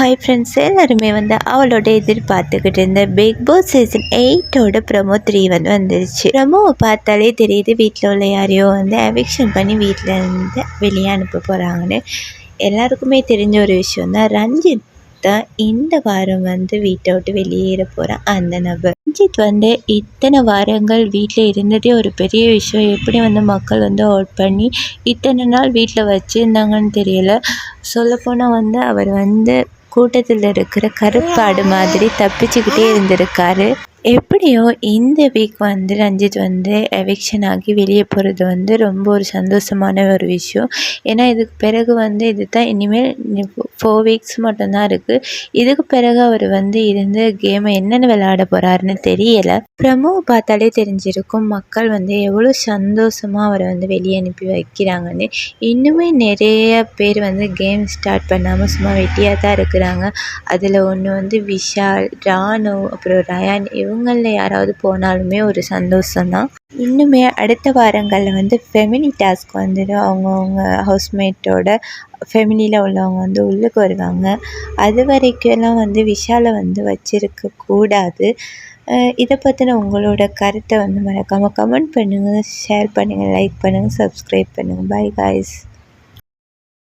Hi friends எல்லாருமே வந்து அவளோட எதிர்பார்த்துக்கிட்டு இருந்த பிக் பாஸ் சீசன் எயிட்டோட ப்ரமோ த்ரீ வந்து வந்துருச்சு. ப்ரமோவை பார்த்தாலே தெரியுது வீட்டில் உள்ள யாரையோ வந்து எவிக்ஷன் பண்ணி வீட்டில் இருந்து வெளியே அனுப்ப போகிறாங்கன்னு எல்லாருக்குமே தெரிஞ்ச ஒரு விஷயம் தான் ரஞ்சித் தான் இந்த வாரம் வந்து வீட்டை விட்டு வெளியேற போகிறான் அந்த நபர். ரஞ்சித் வந்து இத்தனை வாரங்கள் வீட்டில் இருந்ததே ஒரு பெரிய விஷயம். எப்படி வந்து மக்கள் வந்து அவுட் பண்ணி இத்தனை நாள் வீட்டில் வச்சுருந்தாங்கன்னு தெரியல. சொல்லப்போனால் வந்து அவர் வந்து கூட்டத்தில் இருக்கிற கருப்பாடு மாதிரி தப்பிச்சுக்கிட்டே இருந்திருக்காரு. எப்படியோ இந்த வீக் வந்து ரஞ்சித் வந்து எவிக்ஷன் ஆகி வெளியே போகிறது வந்து ரொம்ப ஒரு சந்தோஷமான ஒரு விஷயம். ஏன்னா இதுக்கு பிறகு வந்து இது தான் இனிமேல் ஃபோர் வீக்ஸ் மட்டும்தான் இருக்குது இதுக்கு பிறகு அவர் வந்து இருந்து கேமை என்னென்ன விளையாட போகிறாருன்னு தெரியலை. ப்ரமோ பார்த்தாலே தெரிஞ்சிருக்கும் மக்கள் வந்து எவ்வளோ சந்தோஷமாக அவரை வந்து வெளியே அனுப்பி வைக்கிறாங்கன்னு. இன்னுமே நிறைய பேர் வந்து கேம் ஸ்டார்ட் பண்ணாமல் சும்மா வெட்டியாக தான் இருக்கிறாங்க. அதில் ஒன்று வந்து விஷால் ராணு அப்புறம் ரயான் இவங்களில் யாராவது போனாலுமே ஒரு சந்தோஷம்தான். இன்னுமே அடுத்த வாரங்களில் வந்து ஃபெமினி டாஸ்க் வந்துடும் அவங்கவுங்க ஹவுஸ்மேட்டோட ஃபெமிலியில் உள்ளவங்க வந்து உள்ளுக்கு வருவாங்க. அது வரைக்கும்லாம் வந்து விஷாலை வந்து வச்சிருக்க கூடாது. இதை பற்றின உங்களோட கருத்தை வந்து மறக்காமல் கமெண்ட் பண்ணுங்கள் ஷேர் பண்ணுங்கள் லைக் பண்ணுங்கள் சப்ஸ்கிரைப் பண்ணுங்கள் பை காய்ஸ்